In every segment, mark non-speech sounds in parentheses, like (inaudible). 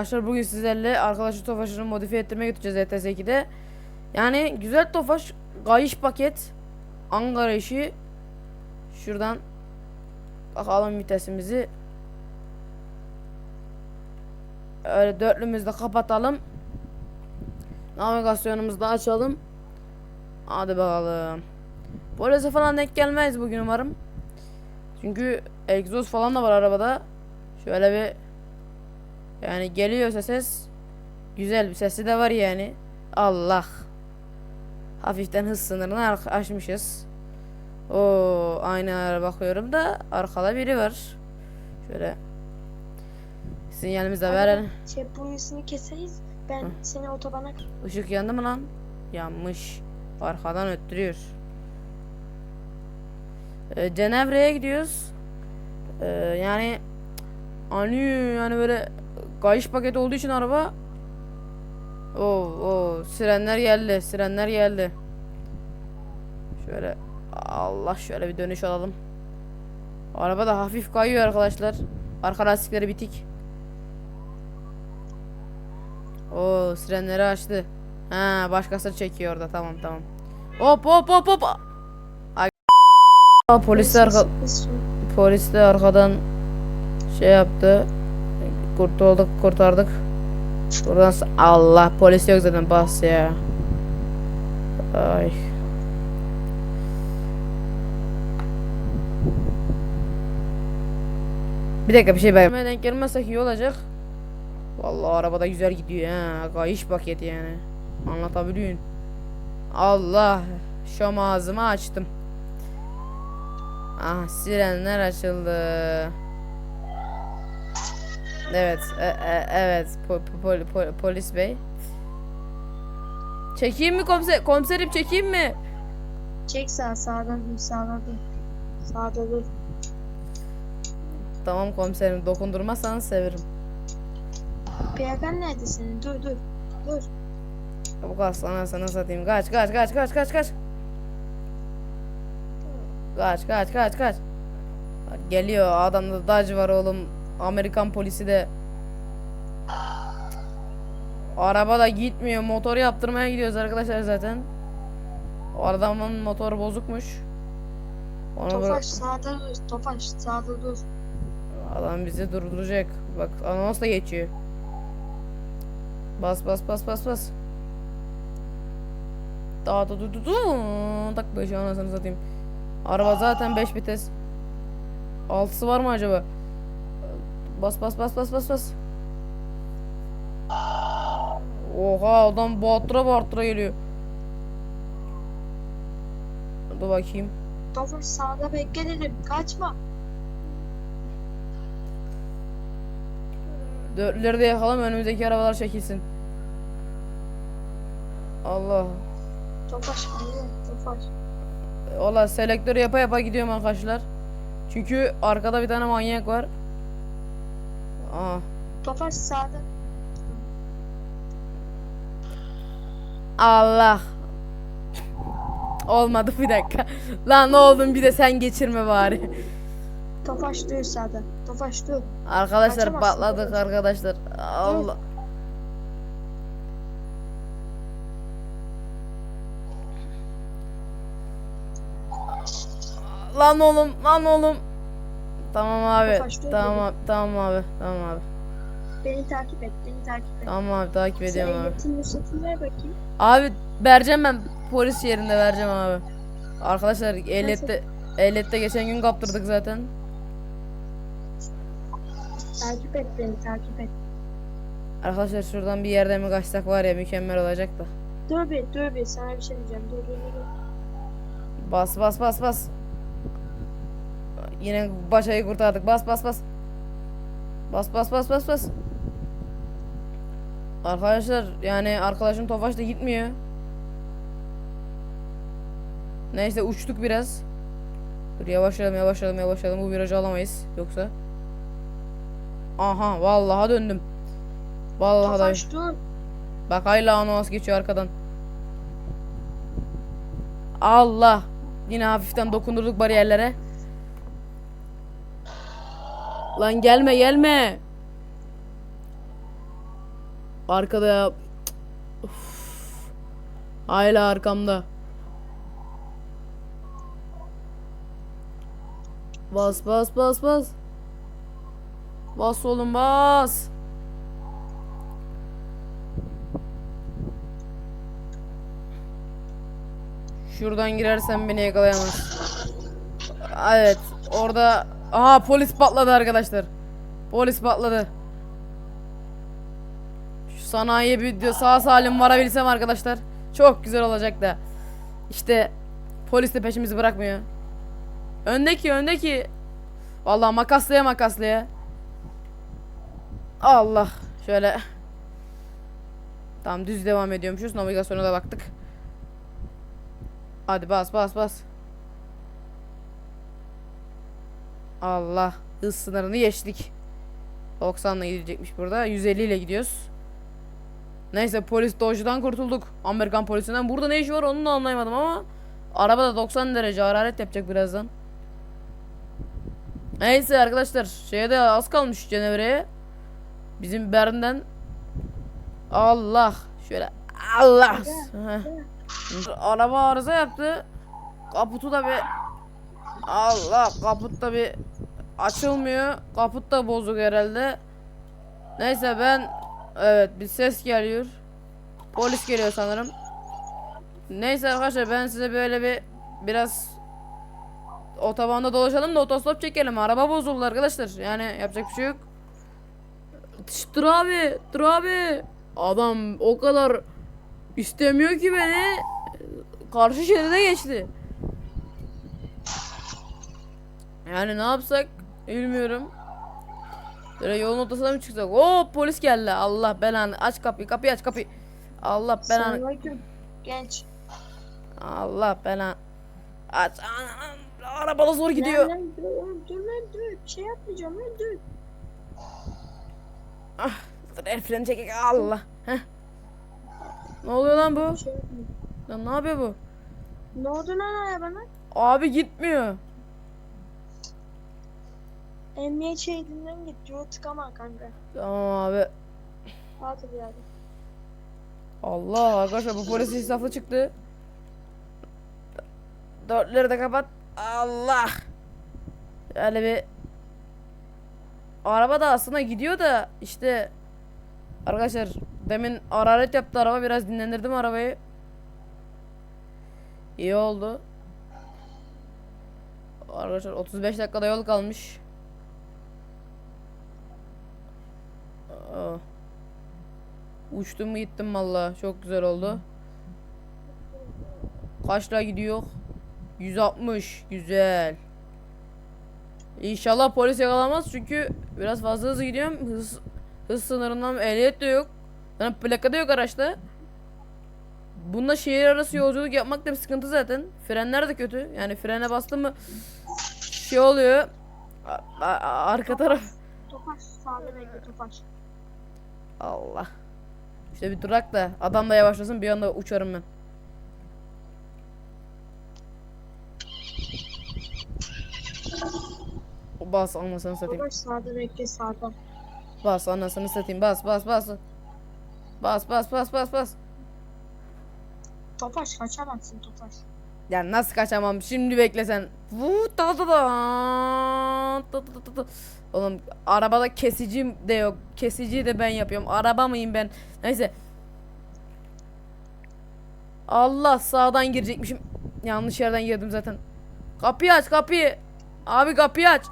arkadaşlar bugün sizlerle arkadaşı Tofaş'ını modifiye ettirmeye gideceğiz ETS 2'de. Yani güzel Tofaş, kayış paket, Ankara işi. Şuradan bakalım vitesimizi. Öyle dörtlümüzü de kapatalım. Navigasyonumuzu da açalım. Hadi bakalım. Polise falan denk gelmeyiz bugün umarım. Çünkü egzoz falan da var arabada. Şöyle bir yani geliyorsa ses güzel bir sesi de var yani. Allah. Hafiften hız sınırını aşmışız. O aynı bakıyorum da arkada biri var. Şöyle sinyalimizi de verelim. Şey bunyasını keseriz. Ben Hı. seni otobana Işık yandı mı lan? Yanmış. Arkadan öttürüyor. Ee, Cenevre'ye gidiyoruz. Ee, yani hani yani böyle kayış paketi olduğu için araba o o sirenler geldi. Sirenler geldi. Şöyle Allah şöyle bir dönüş alalım. Araba da hafif kayıyor arkadaşlar. Arka lastikleri bitik. O sirenleri açtı. Ha başkası çekiyor orada tamam tamam. Hop hop hop hop. Ay. Polis arka polis de arkadan şey yaptı. Kurtulduk kurtardık. Buradan Allah polis yok zaten bas ya. Ay. Bir dakika bir şey ben. denk gelmezsek iyi olacak. Vallahi arabada güzel gidiyor ha. Kayış paketi yani. Anlatabiliyorsun. Allah. Şom ağzımı açtım. Ah sirenler açıldı. Evet, e- e- evet po- po- pol- polis bey. Çekeyim mi komiser komiserim çekeyim mi? Çek sağ sağda dur sağda dur. Sağda dur. Tamam komiserim dokundurmazsanız severim. Plakan nerede senin? Dur dur. Dur. Bu aslan sana satayım. Kaç kaç kaç kaç kaç kaç. Kaç kaç kaç kaç. Geliyor adamda Dodge var oğlum. Amerikan polisi de. Araba da gitmiyor. Motor yaptırmaya gidiyoruz arkadaşlar zaten. O adamın motoru bozukmuş. Onu Tofaş sağda dur. Tofaş sağda dur. Adam bizi durduracak. Bak anons da geçiyor. Bas bas bas bas bas. Daha da du du du. Tak beş anasını satayım. Araba zaten 5 vites. Altısı var mı acaba? Bas bas bas bas bas bas. Oha adam bağırtıra bağırtıra geliyor. Dur bakayım. Tofaş sağda bekle dedim. Kaçma. Dörtleri de yakalım önümüzdeki arabalar çekilsin. Allah. Tofaş. Tofaş. Valla selektörü yapa yapa gidiyorum arkadaşlar. Çünkü arkada bir tane manyak var. Aa. Tofaş sağda. Allah. Olmadı bir dakika. Lan ne oldun bir de sen geçirme bari. Tofaş dur sağda. Tofaş dur. Arkadaşlar Kaçamazsın, patladık dur. arkadaşlar. Allah. Lan oğlum, lan oğlum. Tamam abi. Tamam abi, tamam abi, tamam abi. Beni takip et. Beni takip et. Tamam abi takip ediyorum Sen abi. ehliyetin ruhsatını ver bakayım. Abi vereceğim ben polis yerinde vereceğim abi. Arkadaşlar ehliyette ehliyette geçen gün kaptırdık zaten. Takip et beni takip et. Arkadaşlar şuradan bir yerde mi kaçsak var ya mükemmel olacak da. Dur bir dur bir sana bir şey diyeceğim. Dur dur dur. dur. Bas bas bas bas. Yine başayı kurtardık. Bas bas bas. Bas bas bas bas bas. Arkadaşlar yani arkadaşım Tofaş da gitmiyor. Neyse uçtuk biraz. Dur yavaşlayalım yavaşlayalım yavaşlayalım bu virajı alamayız yoksa. Aha vallahi döndüm. Vallahi da. Tofaş dur. Bak hala anons geçiyor arkadan. Allah. Yine hafiften dokundurduk bariyerlere. Lan gelme gelme. Arkada. Uf. Hala arkamda. Bas bas bas bas. Bas oğlum bas. Şuradan girersen beni yakalayamaz. Evet orada aha polis patladı arkadaşlar. Polis patladı. Şu sanayiye bir sağ salim varabilsem arkadaşlar çok güzel olacak da. İşte polis de peşimizi bırakmıyor. Öndeki öndeki. Vallahi makaslaya makaslaya. Allah şöyle. Tamam düz devam ediyormuşuz. Navigasyona da baktık. Hadi bas bas bas. Allah hız sınırını geçtik. 90 ile gidecekmiş burada. 150 ile gidiyoruz. Neyse polis dojdan kurtulduk. Amerikan polisinden. Burada ne işi var onu da anlayamadım ama arabada 90 derece hararet yapacak birazdan. Neyse arkadaşlar şeye de az kalmış Cenevre'ye. Bizim Bern'den Allah şöyle Allah. Araba arıza yaptı. Kaputu da bir Allah kaput da bir açılmıyor. Kaput da bozuk herhalde. Neyse ben evet bir ses geliyor. Polis geliyor sanırım. Neyse arkadaşlar ben size böyle bir biraz otobanda dolaşalım da otostop çekelim. Araba bozuldu arkadaşlar. Yani yapacak bir şey yok. Şşt, dur abi, dur abi. Adam o kadar istemiyor ki beni. Karşı şeride geçti. Yani ne yapsak bilmiyorum. Böyle yolun ortasına mı çıksak? Oo polis geldi. Allah belanı. Aç kapıyı. Kapıyı aç kapıyı. Allah belanı. Selamünaleyküm. Genç. Allah belanı. Aç. Anam, Arabada zor gidiyor. Lan, lan, dur, oğlum, dur lan dur. Bir şey yapmayacağım lan dur. Dur el freni çekek. Allah. Heh. Ne oluyor lan bu? Bir şey yapmayacağım. Lan ne yapıyor bu? Ne oldu lan arabana? Abi gitmiyor. Emniyet şeridinden git. Yol tıkama kanka. Tamam abi. Hadi birader. Allah arkadaşlar bu polis insaflı çıktı. Dörtleri de kapat. Allah. Şöyle bir Araba da aslında gidiyor da işte Arkadaşlar demin hararet yaptı araba biraz dinlendirdim arabayı. İyi oldu. Arkadaşlar 35 dakikada yol kalmış. Aa. Uçtum gittim valla. Çok güzel oldu. Kaçla gidiyor? 160. Güzel. İnşallah polis yakalamaz çünkü biraz fazla hızlı gidiyorum. Hız, hız sınırından ehliyet de yok. Yani plaka da yok araçta. Bunda şehir arası yolculuk yapmak da bir sıkıntı zaten. Frenler de kötü. Yani frene bastım mı şey oluyor. Arka taraf. Tofaş sağda. Allah. İşte bir durak da adam da yavaşlasın bir anda uçarım ben. Bas anasını satayım. Tofaş sağda bekle sağda. Bas anasını satayım. Bas bas bas. Bas bas bas bas bas. Tofaş kaçamazsın Tofaş. Ya nasıl kaçamam? Şimdi beklesen. Oğlum arabada kesicim de yok. Kesiciyi de ben yapıyorum. Araba mıyım ben? Neyse. Allah sağdan girecekmişim. Yanlış yerden girdim zaten. Kapıyı aç kapıyı. Abi kapıyı aç.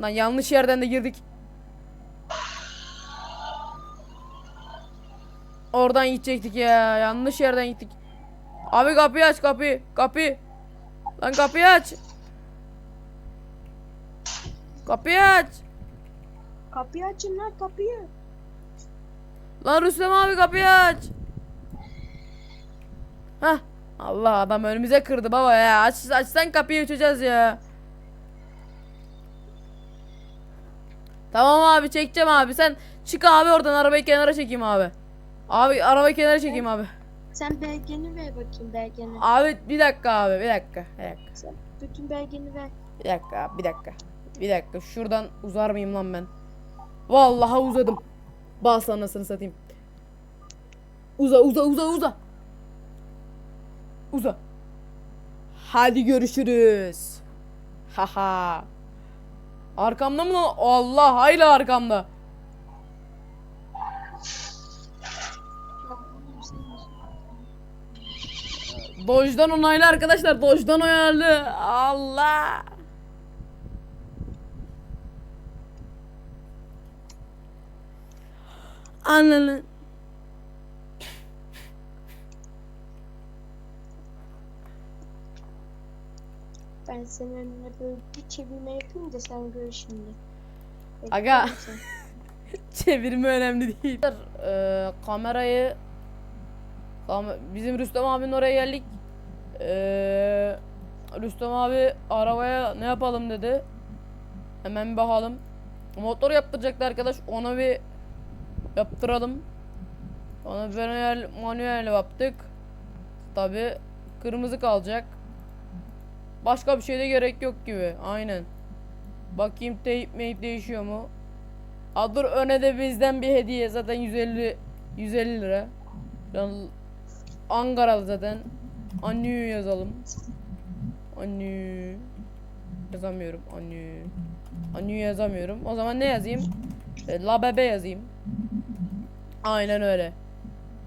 Lan yanlış yerden de girdik. Oradan gidecektik ya. Yanlış yerden gittik. Abi kapıyı aç kapıyı. Kapıyı. Lan kapıyı aç. Kapıyı aç. Kapıyı açın lan kapıyı. Lan Rüstem abi kapıyı aç. Hah. Allah adam önümüze kırdı baba ya. Aç, açsan kapıyı açacağız ya. Tamam abi çekeceğim abi. Sen çık abi oradan arabayı kenara çekeyim abi. Abi arabayı kenara çekeyim abi. Sen belgeni ver bakayım belgeni. Abi bir dakika abi bir dakika. Bir dakika. Sen bütün belgeni ver. Bir dakika abi bir dakika. Bir dakika şuradan uzar mıyım lan ben? Vallahi uzadım. Bas anasını satayım. Uza uza uza uza. Uza. Hadi görüşürüz. Haha. Arkamda mı lan? Allah hayla arkamda. Doj'dan onaylı arkadaşlar. Doj'dan onaylı. Allah. Ananı. Ben seninle böyle bir çevirme yapayım da sen gör şimdi. Aga. (laughs) Çevirme önemli değil. Ee, kamerayı Kam- bizim Rüstem abinin oraya geldik. Ee, Rüstem abi arabaya ne yapalım dedi. Hemen bir bakalım. Motor yaptıracaktı arkadaş. Ona bir yaptıralım. Ona bir manuel, manuel yaptık. Tabi kırmızı kalacak. Başka bir şeye de gerek yok gibi. Aynen. Bakayım teyip meyip değişiyor mu? Aa, dur öne de bizden bir hediye zaten 150 150 lira. Şu Ankaralı zaten. Anü yazalım. Anü yazamıyorum. Anü. Anü yazamıyorum. O zaman ne yazayım? E, La bebe yazayım. Aynen öyle.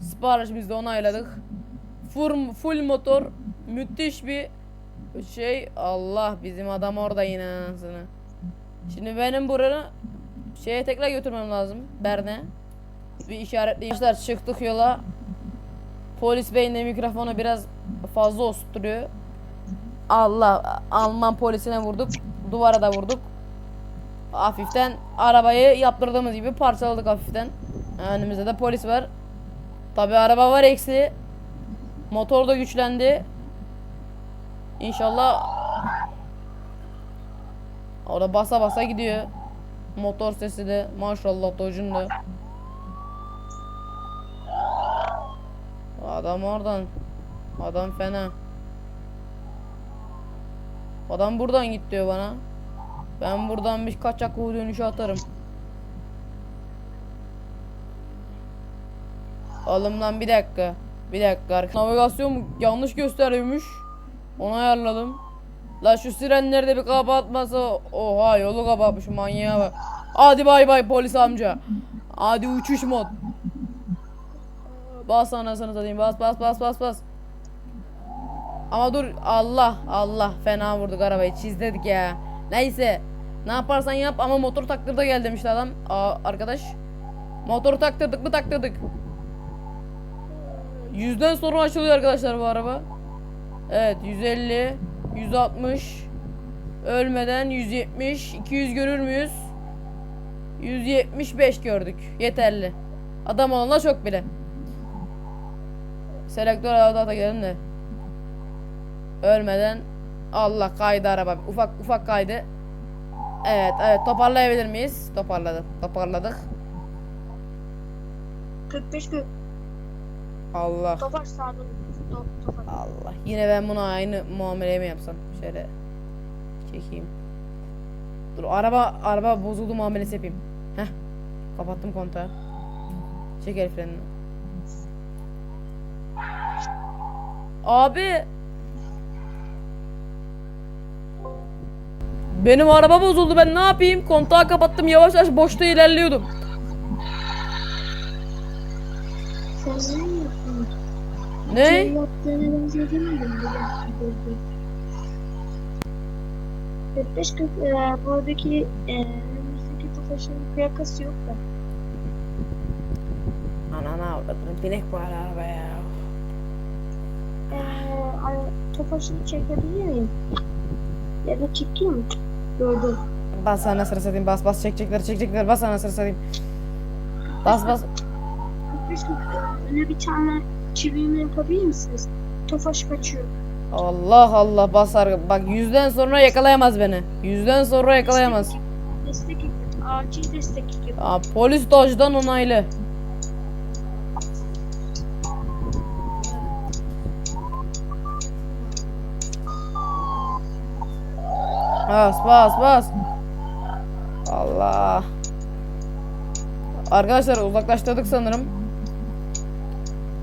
Siparişimizi onayladık. Full, full motor. Müthiş bir şey. Allah bizim adam orada yine anasını. Şimdi benim buranı şeye tekrar götürmem lazım. Berne. Bir işaretleyeyim. Arkadaşlar çıktık yola. Polis beyin mikrofonu biraz fazla osturuyor. Allah Alman polisine vurduk. Duvara da vurduk. Hafiften arabayı yaptırdığımız gibi parçaladık hafiften. Önümüzde de polis var. Tabi araba var eksi. Motor da güçlendi. İnşallah Orada basa basa gidiyor. Motor sesi de maşallah Dodge'un da. Adam oradan. Adam fena. Adam buradan git diyor bana. Ben buradan bir kaçak U dönüşü atarım. Oğlum lan bir dakika. Bir dakika. Navigasyon yanlış gösteriyormuş. Onu ayarladım. La şu sirenleri de bir kapatmasa oha yolu kapatmış manyağa bak. Hadi bay bay polis amca. Hadi uçuş mod. Bas anasını satayım bas bas bas bas bas. Ama dur Allah Allah fena vurduk arabayı çizledik ya. Neyse ne yaparsan yap ama motor taktırda gel demişti adam. Aa, arkadaş. Motoru taktırdık mı taktırdık. Yüzden sonra açılıyor arkadaşlar bu araba. Evet 150 160 ölmeden 170 200 görür müyüz? 175 gördük. Yeterli. Adam olana çok bile. Selektör da gidelim de. Ölmeden Allah kaydı araba. Ufak ufak kaydı. Evet evet toparlayabilir miyiz? Toparladık. Toparladık. 45 gün. Allah. Tofaş sağda. To- Tofaş. Allah. Yine ben buna aynı muameleyi mi yapsam? Şöyle çekeyim. Dur araba araba bozuldu muamelesi yapayım. Heh. Kapattım kontağı. Çek el frenini. Abi. Benim araba bozuldu ben ne yapayım? Kontağı kapattım yavaş yavaş boşta ilerliyordum. Ne bile. 45 40 e, buradaki e, önümüzdeki Tofaş'ın plakası yok da. Anana avradını binek var arabaya. E, ara- Tofaş'ını çekebilir miyim? Ya da çekeyim mi? Gördüm. Bas anasını satayım bas bas çekecekler çekecekler bas anasını satayım. Bas bas. 45 40 e, öne bir tane çevirme yapabilir misiniz? Tofaş kaçıyor. Allah Allah basar. Bak yüzden sonra yakalayamaz beni. Yüzden sonra yakalayamaz. Destek ekip. Acil destek ekip. Aa, polis dojdan onaylı. Bas bas bas. Allah. Arkadaşlar uzaklaştırdık sanırım.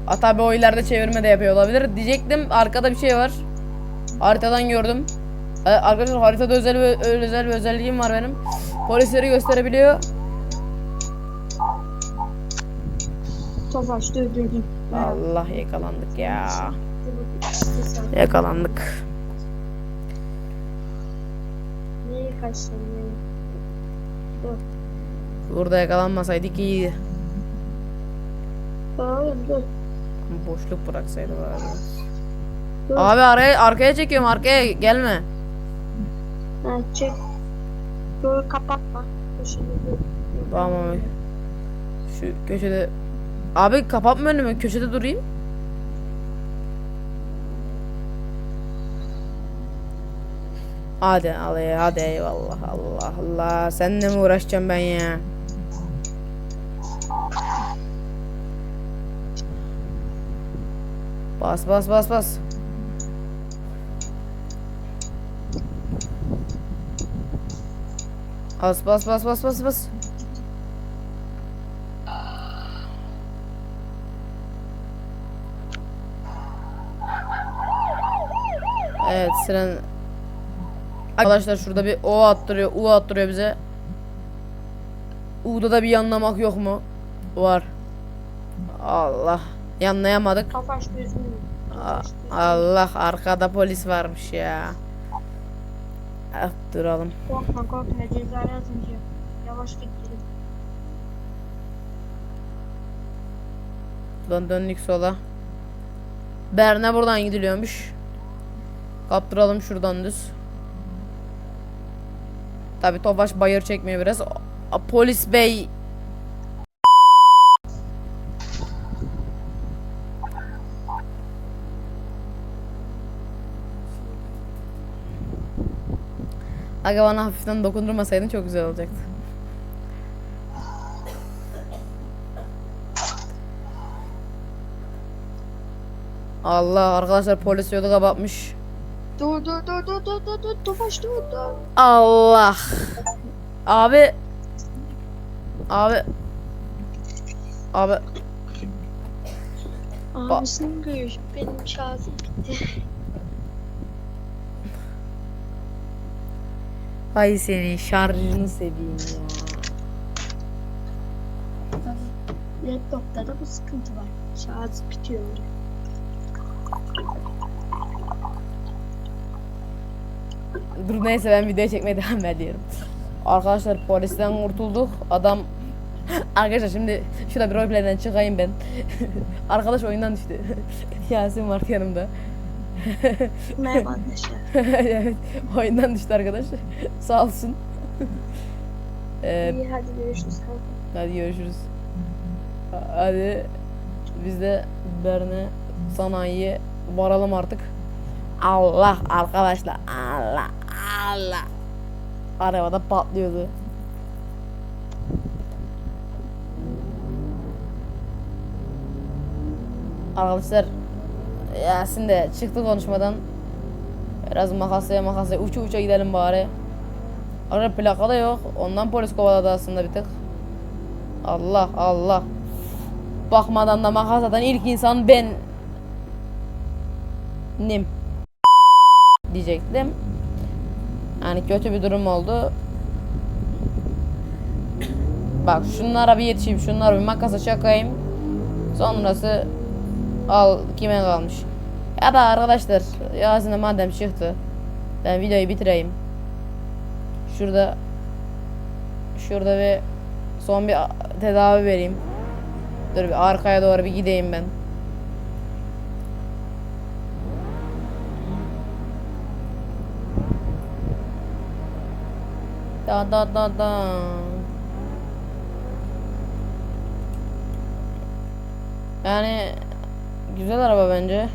Hatta bir o ileride çevirme de yapıyor olabilir. Diyecektim arkada bir şey var. Haritadan gördüm. Ee, Arkadaşlar haritada özel bir, özel bir özelliğim var benim. Polisleri gösterebiliyor. Tofaş dur. Allah yakalandık ya. Yakalandık. Kaçtın? Nereye? Dur. Burada yakalanmasaydık iyiydi. Oğlum dur. Boşluk bıraksaydı bari. Dur. Abi araya arkaya çekiyorum arkaya gelme. Ha, çek. Dur kapatma. Şimdi dur. Tamam abi. Şu köşede. Abi kapatma önümü köşede durayım. Hadi ya hadi eyvallah Allah Allah. Seninle mi uğraşacağım ben ya? Bas bas bas bas. Bas bas bas bas bas bas. Evet siren Arkadaşlar şurada bir O attırıyor U attırıyor bize. U'da da bir yanlamak yok mu? Var. Allah. Yanlayamadık. Allah arkada polis varmış ya. Ah, Duralım Korkma korkma ceza yazınca. Yavaş git. Buradan döndük sola. Berne buradan gidiliyormuş. Kaptıralım şuradan düz Tabi Tofaş bayır çekmiyor biraz A- Polis bey Aga bana hafiften dokundurmasaydın çok güzel olacaktı. Allah arkadaşlar polis yolu kapatmış. Dur dur dur dur dur dur dur Tofaş dur dur. Allah. Abi. Abi. Abi. Abisinin görüş. Benim şarjım bitti. Ay senin şarjını seveyim ya. Laptopta da bu sıkıntı var. Şarj bitiyor. Dur neyse ben video çekmeye (laughs) devam ediyorum. Arkadaşlar polisten kurtulduk. Adam (laughs) Arkadaşlar şimdi şurada bir roleplay'den çıkayım ben. (laughs) Arkadaş oyundan düştü. Yasin var yanımda. Merhaba arkadaşlar. evet, oyundan düştü arkadaş. Sağ olsun. Ee, İyi hadi görüşürüz kanka. hadi görüşürüz. Hadi biz de Berne sanayiye varalım artık. Allah arkadaşlar Allah Allah. Arabada patlıyordu. Arkadaşlar Yasin de çıktı konuşmadan. Biraz makasaya makasaya uça uça gidelim bari. Arada plaka da yok. Ondan polis kovaladı aslında bir tık. Allah Allah. Bakmadan da makas atan ilk insan ben. Nim. Diyecektim. Yani kötü bir durum oldu. Bak şunlara bir yetişeyim. Şunlara bir makasa çakayım. Sonrası al kime kalmış. Ya da arkadaşlar Yasin'e madem çıktı. Ben videoyu bitireyim. Şurada şurada bir son bir tedavi vereyim. Dur bir arkaya doğru bir gideyim ben. Da da da da. Yani güzel araba bence.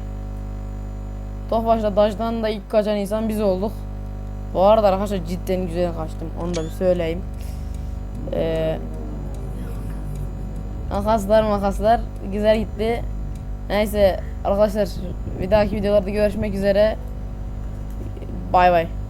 Tofaş'la Daj'dan da ilk kaçan insan biz olduk. Bu arada arkadaşlar cidden güzel kaçtım. Onu da bir söyleyeyim. Ee, makaslar makaslar güzel gitti. Neyse arkadaşlar bir dahaki videolarda görüşmek üzere. Bay bay.